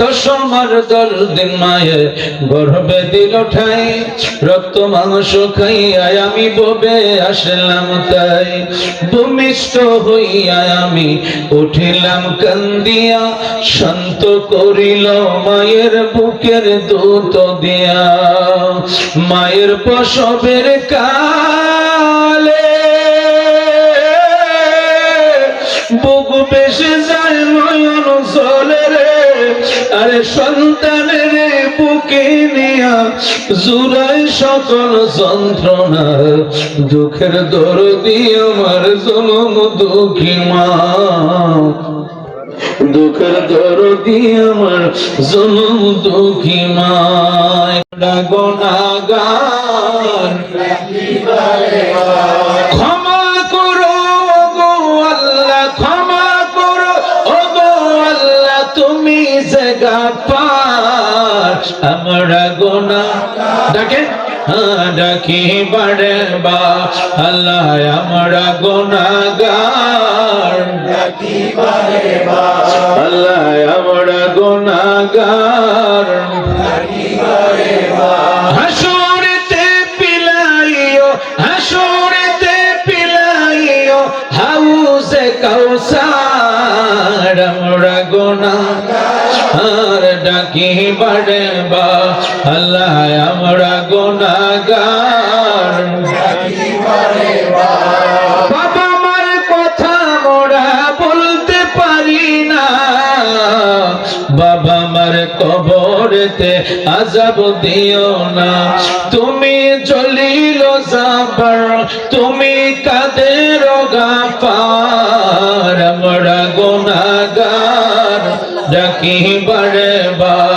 দশমার দশ দিন মায়ে গর্ভে দিল ঠাই, রক্ত মাংস খাইয়া আমি ববে আসলাম তাই। ভূমিষ্ঠ হইয়া আমি উঠিলাম কান্দিয়া, শান্ত করিল মায়ের বুকের দুধ দিয়া। মায়ের প্রসবের কালে বুক বেশি সন্তানের বুকে নিয়া জুড়াই সকল যন্ত্রণা। দুঃখের দরদি আমার জনম দুঃখী মা। দুঃখের দরদি আমার জনম দুঃখী মা। ক্ষমা করো ডাকে? হ্যাঁ, ডাকি বাড়ে বা আল্লাহ আমরা গোনাগার আল্লাহ আমরা গোনাগার হাসুরেতে পিলাইও হাসুরেতে পিলাইও হাউসে কাউসার আমরা গোনা আর ডাকি বাড়ে আল্লাহ আমরা গোনাগার বাবা মার কথা বলতে পারি না। বাবা মার কবরেতে আজাব দিও না। তুমি চলিল যাবার তুমি কাদের গাফার? আমরা গুনাহগার। ডাকি বা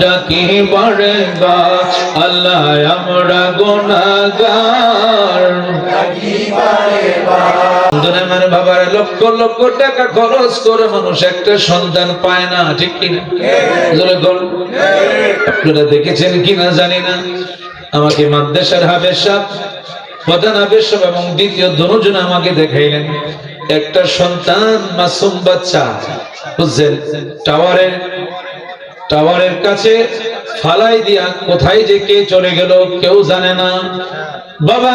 ডাকি আল্লাহ আমরা আমার বাবার, লক্ষ লক্ষ টাকা খরচ করে মানুষ একটা সন্তান পায় না, ঠিক কিনা? আপনারা দেখেছেন কিনা জানি না। আমাকে মাদ্রাসার সাহ প্রধান সাহ এবং দ্বিতীয় দুজন আমাকে দেখাইলেন। একটা সন্তান মাসুম বাচ্চা, বুঝছেন? টাওয়ারের টাওয়ারের কাছে ফালাই দিয়া কোথায় যে কে চলে গেল কেউ জানে না। বাবা,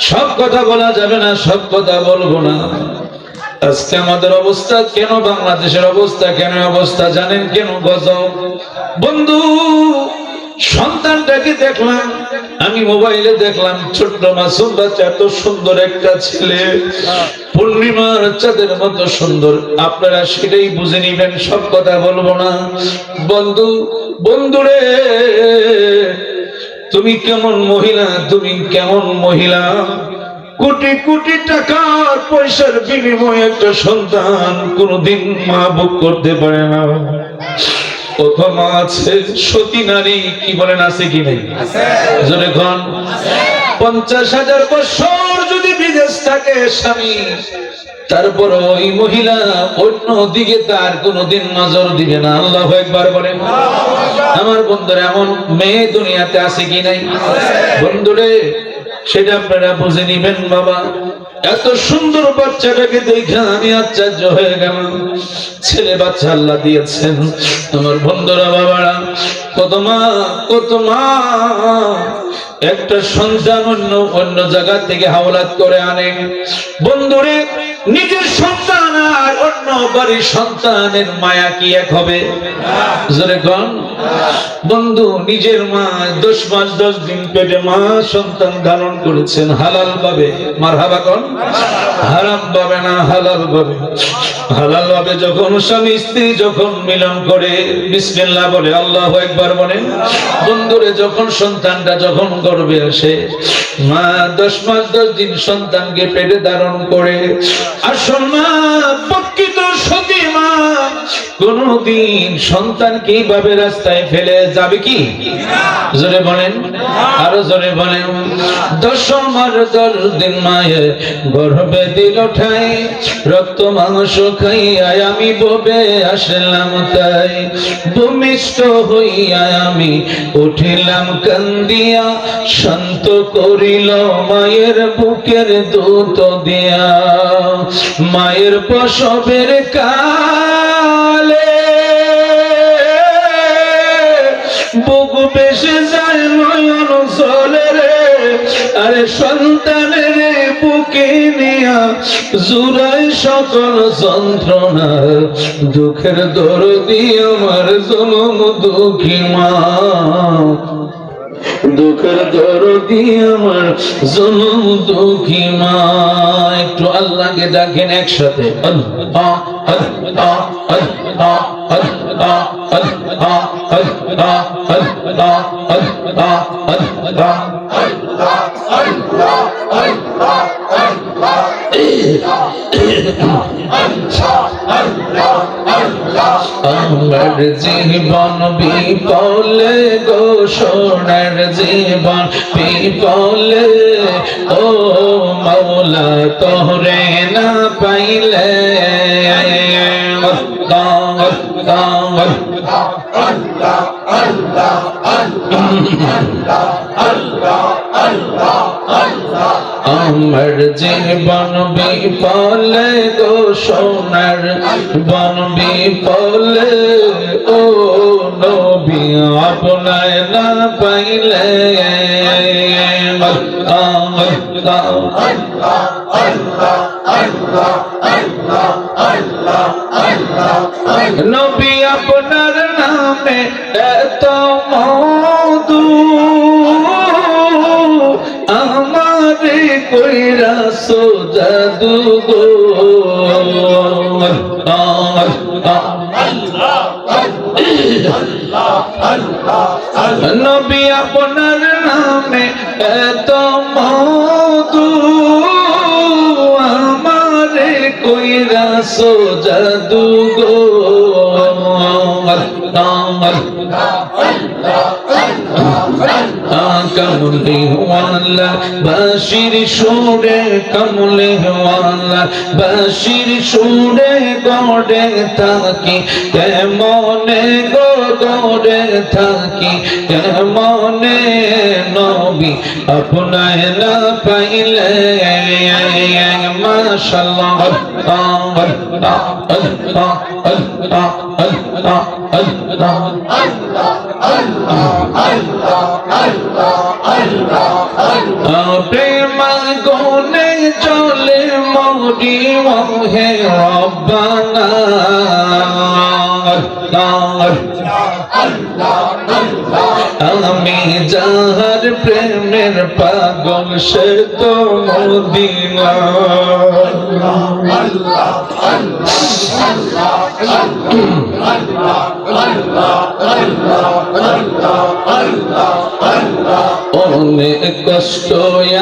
সব কথা বলা যাবে না, সব কথা বলব না। আজকে আমাদের অবস্থা কেন, বাংলাদেশের অবস্থা কেন অবস্থা জানেন কেন গজব? বন্ধু সন্তানটাকে দেখলাম, আমি মোবাইলে দেখলাম, ছোট্ট মাসুম বাচ্চা এত সুন্দর একটা ছেলে। পূর্ণিমার চাঁদের মতো সুন্দর। আপনারা সেটাই বুঝে নিবেন, সব কথা বলব না। বন্ধু, বন্ধুরে, তুমি কেমন মহিলা, তুমি কেমন মহিলা? কোটি কোটি টাকার পয়সার বিনিময়ে একটা সন্তান কোনদিন মা বুক করতে পারে না। অথবা আছে সতী নারী কি বলেন আছে কি নেই? জোরে ঘন পঞ্চাশ হাজার বছর যদি বিদেশ থাকে স্বামী তারপর ওই মহিলা অন্য দিকে তার কোনোদিন নজর দিবে না। আল্লাহ একবার বলেন। আমার বন্ধুরা এমন মেয়ে দুনিয়াতে আছে কি নাই? বন্ধুরে সেটা আপনারা বুঝে নিবেন, বাবা। এত সুন্দর বাচ্চাটাকে দেখে আমি আশ্চর্য হয়ে গেলাম। ছেলে বাচ্চা আল্লাহ দিয়েছেন। তোমার বন্ধুরা, বাবারা, কত মা কত মা। একটা সন্তান অন্য অন্য জায়গা থেকে হাওলাত করে আনে। বন্ধুরে, নিজের সন্তান সন্তানের মায়া কি এক হবে? বন্ধু, নিজের মা দশ মাস, দশ দিন পেটে মা সন্তান ধারণ করেছেন হালাল ভাবে। মার হারাম ভাবে না, হালাল ভাবে। হালাল ভাবে যখন স্বামী, স্ত্রী যখন মিলন করে, বিসমিল্লাহ বলে আল্লাহ একবার বলে বন্ধুরে যখন সন্তানটা যখন গর্বে আসে, মা দশ মাস, দশ দিন সন্তানকে পেটে ধারণ করে, আসল মা কোনদিন সন্তান কীভাবে রাস্তায় ফেলে যাবে কি? জোরে বলেন। আরও জোরে বলেন। দিন মায়ে গর্ভে দিল ঠাই, রক্ত, মাংস খাইয়া আমি ববে আসলাম তাই। ভূমিষ্ঠ হইয়া আমি উঠিলাম কান্দিয়া, শান্ত করিল মায়ের বুকের দুধ দিয়া। মায়ের প্রসবের কালে জুড়াই সকল যন্ত্রণা দুঃখের দরদি আমার জনম দুঃখী মা দুঃখের দরদি আমার জনম দুঃখী মা একটু আল্লাহকে ডাকেন একসাথে আল্লাহ আল্লাহ আল্লাহ আল্লাহ আল্লাহ আল্লাহ আল্লাহ আল্লাহ আমার জীবন বিপলে গো সোনার জীবন বিপলে ও মৌলা তোরে না পাইলে আমার জীবন বিপলে গো সোনার, বন বিপলে ও নবী আপনায় না পাইলে। নবী আপনার নামে এত মধু কইরা সোজাদু গো। নবী আপনার নামে এত মধু আমারে কইরা সোজাদু গো কমলে ওয়ালা বাশির সুরে কমলে ওয়ালা বাশির সুরে গড়ে থাকি। কেমনে গো গড়ে থাকি? কেমনে নবী আপনায় না পাইলে? মাশাআল্লাহ প্রেম গুণে চলে মৌরি মোহে রব্বানা আমি যাহার প্রেমের পাগল সে তো মদিনা অনেক কষ্ট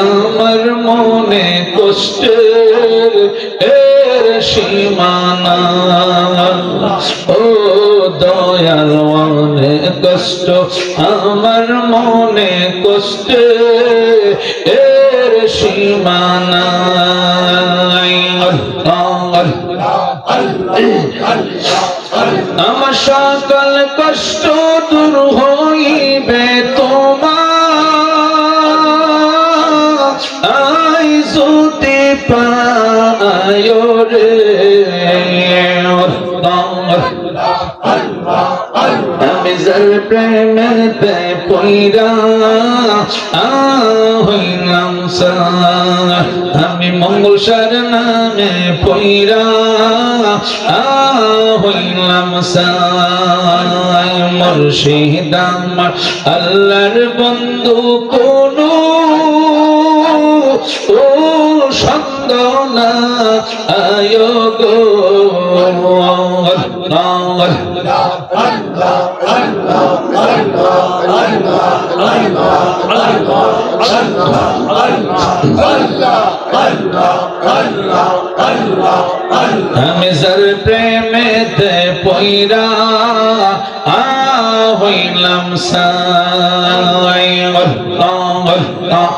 আমার মনে কষ্টের এর সীমানা। কষ্ট আমার মনে কষ্টে এর সীমানা আমার সকল কষ্ট দূর হইবে যার প্রেমেতে পইরা হইলাম আমি মঙ্গল সার নামে পইরা হইলাম মুর্শিদ আমার আল্লাহর বন্ধু কোন ও সন্দ না, আয় গো। আল্লাহ আমি যার প্রেমেতে পইরা আ হইলাম সাই। আল্লাহ আল্লাহ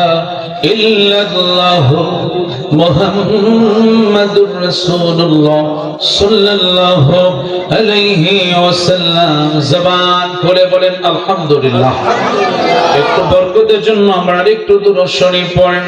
ইল্লাল্লাহ মুহাম্মাদুর রাসূলুল্লাহ সাল্লাল্লাহু আলাইহি ওয়াসাল্লাম। জবান খুলে বলেন আলহামদুলিল্লাহ। একটু বরকতের পড়েন।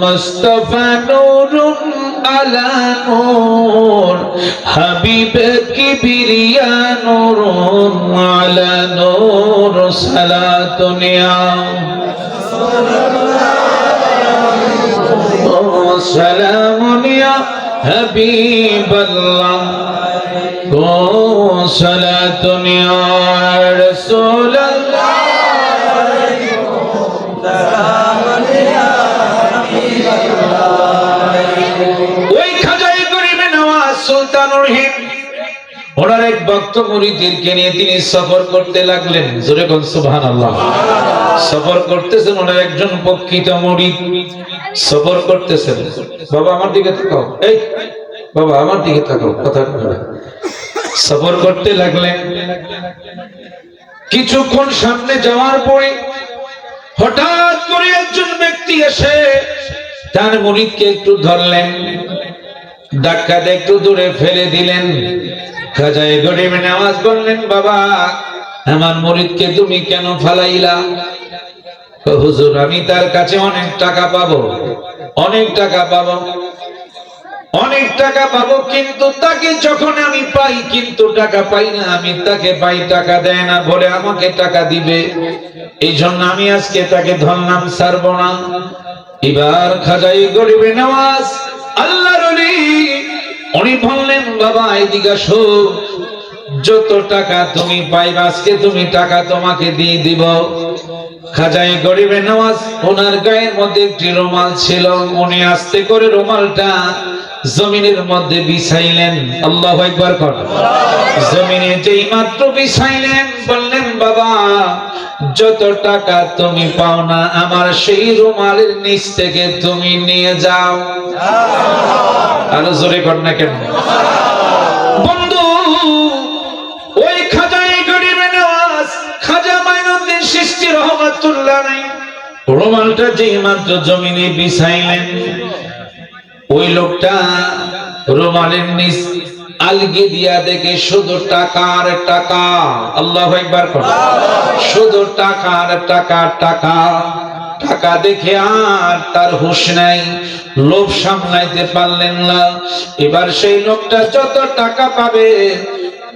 محمد مصطفى نور على نور حبيب كبريا نور على نور صلاة يا سلام يا حبيب الله. صلاة يا ওনার এক ভক্ত নিয়ে তিনি সফর করতে লাগলেন। জোরে কোন সফর করতেছেন ওনার একজন প্রকৃত মুরিদ। সফর করতেছেন। বাবা, আমার দিকে তাকাও। এই, বাবা, আমার দিকে তাকাও, কথা সফর করতে লাগলেন। কিছুক্ষণ সামনে যাওয়ার পরে হঠাৎ করে একজন ব্যক্তি এসে তার মুরিদকে একটু ধরলেন। দিয়ে একটু দূরে ফেলে দিলেন। খাজায় গরিব নামাজ বললেন, বাবা, আমার মুরিদকে তুমি কেন ফালাইলা? হুজুর, আমি তার কাছে অনেক টাকা পাবো। অনেক টাকা পাবো। অনেক টাকা পাবো, কিন্তু তাকে যখন আমি পাই, কিন্তু টাকা পাই না, আমি তাকে পাই টাকা দেয় না, বলে আমাকে টাকা দিবে। এই জন্য আমি আজকে তাকে ধরলাম, ছাড়ব না। এবার খাজাই গরিবে নামাজ আল্লাহর উনি বললেন বাবা এদিকে আসো। যত টাকা তুমি পাইবা আজকে তুমি টাকা তোমাকে দিয়ে দিব। খাজাই গরিবে নামাজ ওনার গায়ের মধ্যে একটি রুমাল ছিল। উনি আস্তে করে রুমালটা জমিনের মধ্যে বিছাইলেন। আল্লাহ একবার কর। জমিনে যেই মাত্র বিছাইলেন বললেন বাবা যত টাকা তুমি পাও না, আমার সেই রুমালের নিচ থেকে তুমি নিয়ে যাও। আরও জোরে কর না কেন? বন্ধু, ওই খাজাই গরিবে নওয়াজ খাজা মাইনুদ্দিন সৃষ্টি নাই রুমালটা যেই মাত্র জমিনে বিছাইলেন, ওই লোকটা রুমালের নিচ আলগি দিয়া দেখে শুধু টাকার টাকা। আল্লাহ একবার শুধু টাকার টাকা টাকা। টাকা দেখে আর তার হুশ নাই। লোভ সামলাইতে পারলেন না। এবার সেই লোকটা যত টাকা পাবে,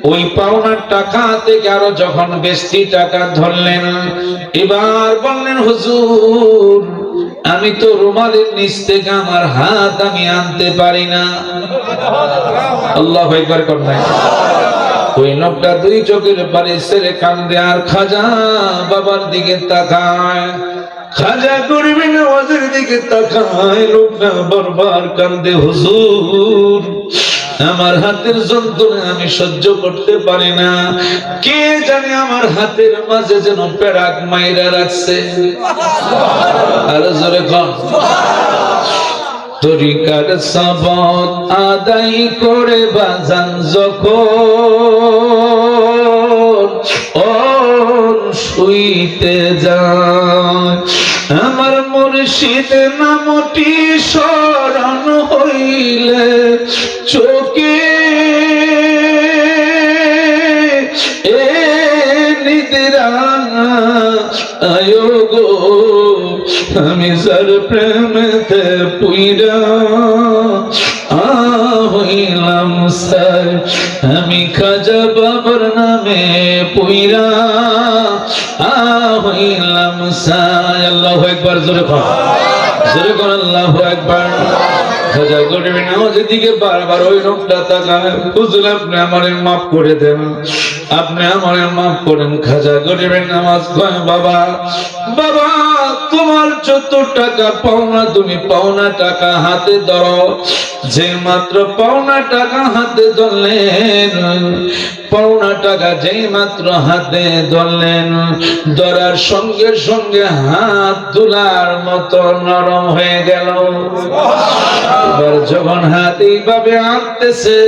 ওই পাওনার টাকা থেকে আরও যখন বেশি টাকা ধরলেন, এবার বললেন, হুজুর আমি তো রুমালের নিচ থেকে আমার হাত আমি আনতে পারি না। আল্লাহ একবার কর নাই। ওই লোকটা দুই চোখের পারে সেরে কান্দে আর খাজা বাবার দিকে তাকায়। খাজা করবে ওদের দিকে তাকায়, লোকটা বারবার কান্দে, হুজুর। আমার হাতের যন্ত্রণা আমি সহ্য করতে পারি না। কে জানে আমার হাতের মাঝে যেন পেরাক মাইরা রাখছে? আর জোরে তরিকার সাবত আদায় করে বাজান যখন ওর শুইতে যায়। আমার মুর্শিদ নামটি স্মরণ হইলে চোখে এ নিদ্রা আয়োগো আমি যার প্রেমেতে পুইরা হইলাম স্যার, আমি খাজা বাবার নামে পুইরা হইলাম আল্লাহ খাজা বারবার আপনি আমারে মাফ করে আপনি আমারে মাফ করেন। খাজা গরিবের নামাজ বাবা বাবা, তোমার যত টাকা পাওনা তুমি পাওনা টাকা হাতে ধরো। যে মাত্র পাওনা টাকা হাতে ধরলেন, পাওনা টাকা যেই মাত্র হাতে ধরলেন, ধরার সঙ্গে সঙ্গে হাত তোলার মতো নরম হয়ে গেল। এবার যখন হাত এইভাবে আঁকতেছে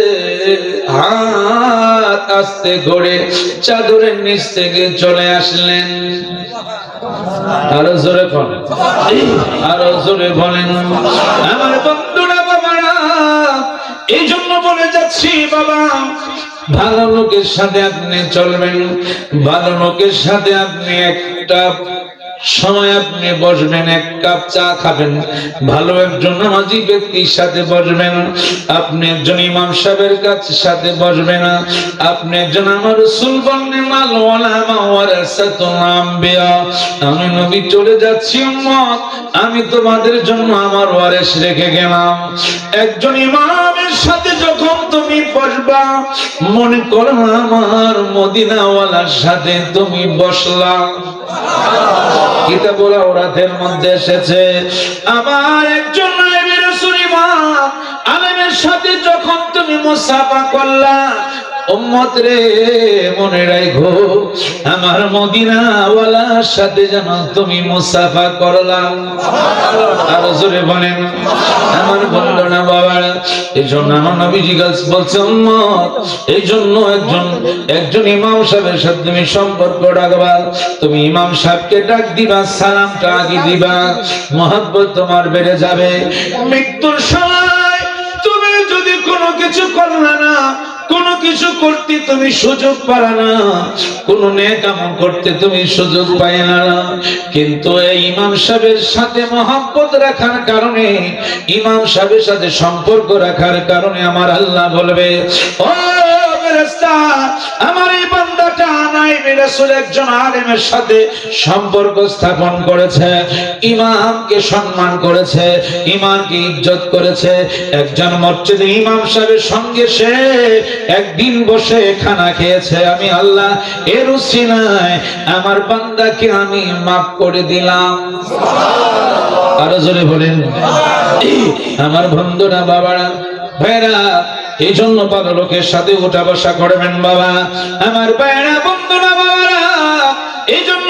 হাত আস্তে করে চাদরের নিচ থেকে চলে আসলেন। আরও জোরে বলেন, আরও জোরে বলেন। আমার বন্ধুরা এই জন্য বলে যাচ্ছি, বাবা, ভালো লোকের সাথে আপনি চলবেন, ভালো লোকের সাথে আপনি একটা সময় আপনি বসবেন, এক কাপ চা খাবেন, ভালো একজন নামাজি ব্যক্তির সাথে বসবেন, আপনি একজন ইমাম সাহেবের কাছে সাথে বসবেন, আপনি একজন আমার রসুল আমি নবী চলে যাচ্ছি আমি তোমাদের জন্য আমার ওয়ারেস রেখে গেলাম। একজন ইমামের সাথে যখন তুমি বসবা, মনে করো আমার মদিনাওয়ালার সাথে তুমি বসলা। কিতাবুল আওরাতের মধ্যে এসেছে, আমার একজন আলেমের সাথে যখন তুমি মুসাফা করলা উম্মত রে মনে রাখো আমার মদিনা সাথে যেন তুমি মুসাফা করলাম আরও জোরে বলেন আমার বন্ধনা বাবা এই জন্য আমার নবীজি গাছ বলছে উম্মত এই জন্য একজন একজন ইমাম সাহেবের সাথে তুমি সম্পর্ক রাখবা। তুমি ইমাম সাহেবকে ডাক দিবা সালামটা আগে দিবা মহাব্বত তোমার বেড়ে যাবে। মৃত্যুর সময় তুমি যদি কোনো কিছু করলে না কোনো কিছু করতে তুমি সুযোগ পারা না। কোনো নেকাম করতে তুমি সুযোগ পাই না। কিন্তু এই ইমাম সাহেবের সাথে মহাব্বত রাখার কারণে, ইমাম সাহেবের সাথে সম্পর্ক রাখার কারণে আমার আল্লাহ বলবে, ও ফেরেশতা, আমার এই বান্দাটা নাইবে রাসূল একজন আলেমের সাথে সম্পর্ক স্থাপন করেছে, ইমামকে সম্মান করেছে, ইমামকে ইজ্জত করেছে। একজন মসজিদে ইমাম সাহেবের সঙ্গে সে একদিন বসে খানা খেয়েছে। আমি আল্লাহ, এর উসিলায় আমার বান্দাকে আমি মাফ করে দিলাম। আরও জোরে বলেন। আমার বন্ধুরা, বাবারা ভাইরা এই জন্য পরলোকের লোকের সাথে উঠা বসা করবেন বাবা। আমার বন্ধু না বাবারা এই জন্য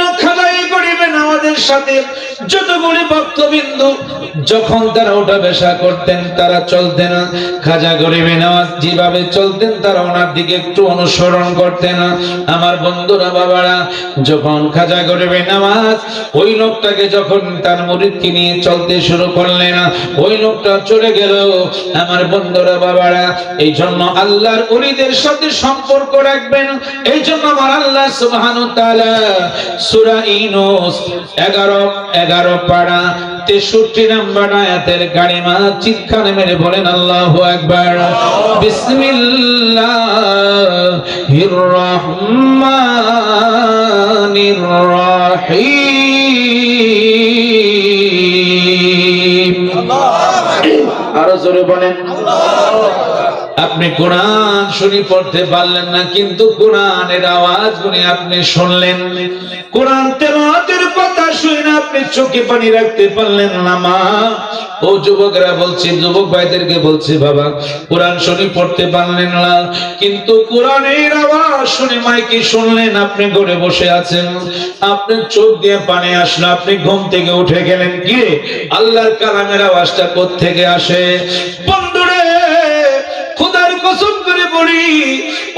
করিবেন সাথে যতগুলি ভক্তবিন্দু যখন তারা ওঠা বেশা করতেন, তারা চলতেন খাজা গরিবে নেওয়াজ যেভাবে চলতেন, তারা ওনার দিকে একটু অনুসরণ করতেন আমার বন্ধুরা, বাবারা, যখন খাজা গরিবে নামাজ, ওই লোকটাকে যখন তার মুরিদকে নিয়ে চলতে শুরু করলেন ওই লোকটা চলে গেল। আমার বন্ধুরা, বাবারা, এই জন্য আল্লাহর অলিদের সাথে সম্পর্ক রাখবেন। এই জন্য আমার আল্লাহ তাআলা সূরা ইউনূস 11 11 পারা তেষট্টি নাম্বার আয়াতের গাড়িমা চিৎকার মেরে বলেন আল্লাহু বিসমিল্লাহির রহমানির রহিম। আরও জোরে বলেন আপনি কোরআন শুনি পড়তে পারলেন না, কিন্তু কোরআনের আওয়াজ গুনে আপনি শুনলেন। কোরআন তেলাওয়াতের কথা শুনে আপনি চোখে পানি রাখতে পারলেন না, মা। ও যুবকরা বলছি, যুবক ভাইদেরকে বলছি, বাবা, কোরআন শুনি পড়তে পারলেন না, কিন্তু কোরআনের আওয়াজ শুনে মাইকে শুনলেন, আপনি ঘরে বসে আছেন। আপনার চোখ দিয়ে পানি আসলো, আপনি ঘুম থেকে উঠে গেলেন, কি? আল্লাহর কালামের আওয়াজটা কোত্থেকে আসে? কসম করে বলি,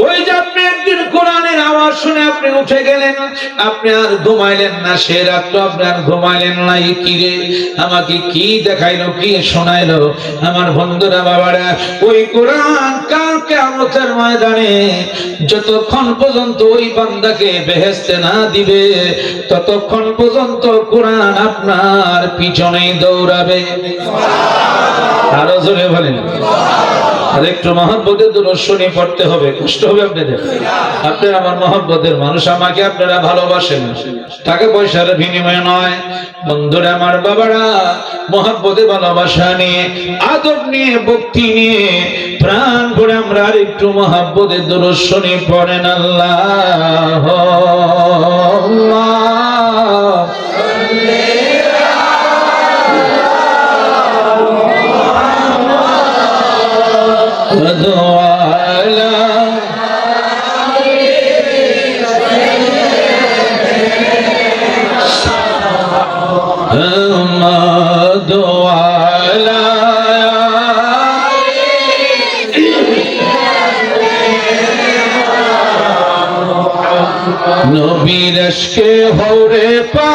ওই যে আপনি একদিন কোরআনের আওয়াজ শুনে আপনি উঠে গেলেন, আপনি আর ঘুমাইলেন না, সে রাত্র আপনি আর ঘুমাইলেন না কি রে? আমাকে কি দেখাইলো, কি শোনাইলো? আমার বন্ধুরা, বাবারা, ওই কোরআন কালকে আমতের ময়দানে যতক্ষণ পর্যন্ত ওই বান্দাকে বেহেস্তে না দিবে, ততক্ষণ পর্যন্ত কোরআন আপনার পিছনেই দৌড়াবে। আরও জোরে বলেন। আর একটু মহব্বতের দূরস্বনী পড়তে হবে। কষ্ট হবে আপনাদের। আপনারা আমার মহব্বতের মানুষ, আমাকে আপনারা ভালোবাসেন। টাকা পয়সার বিনিময় নয়। বন্ধুরা, আমার বাবারা, মহব্বতে ভালোবাসা নিয়ে, আদব নিয়ে, ভক্তি নিয়ে, প্রাণ ভরে আমরা আর একটু মহব্বতের দূরস্বনী পড়েন। আল্লাহ নবীর হরে পা,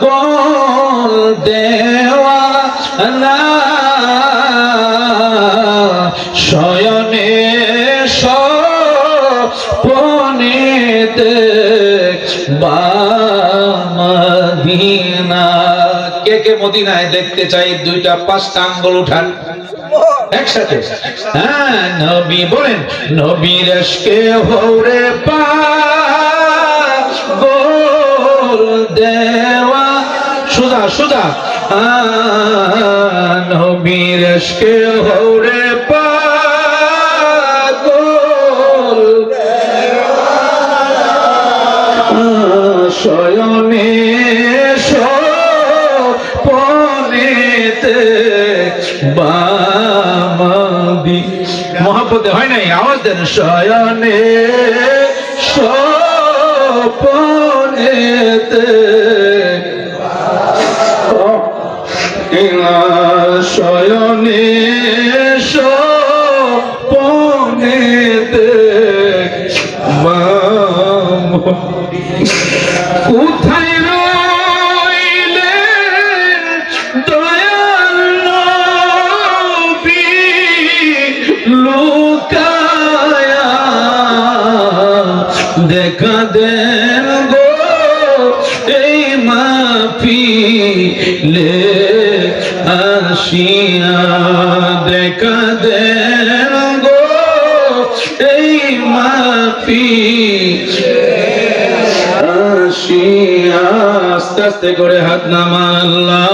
গোল দেওয়া না। শয়নে সপনেতে মদিনা। কে কে মদিনায় দেখতে চাই? দুইটা, পাঁচটা আঙ্গুল উঠান। একসাথে। হ্যাঁ নবী বলেন নবীর আশকে হরে পা দেওয়া। সুদা সুদা। নবীর পা মহাপদে হয় নাই আওয়াজ দেন শয়নে স্বপনেতে। শয়নে। দেখা দেন আস্তে আস্তে করে হাত নামা আল্লাহ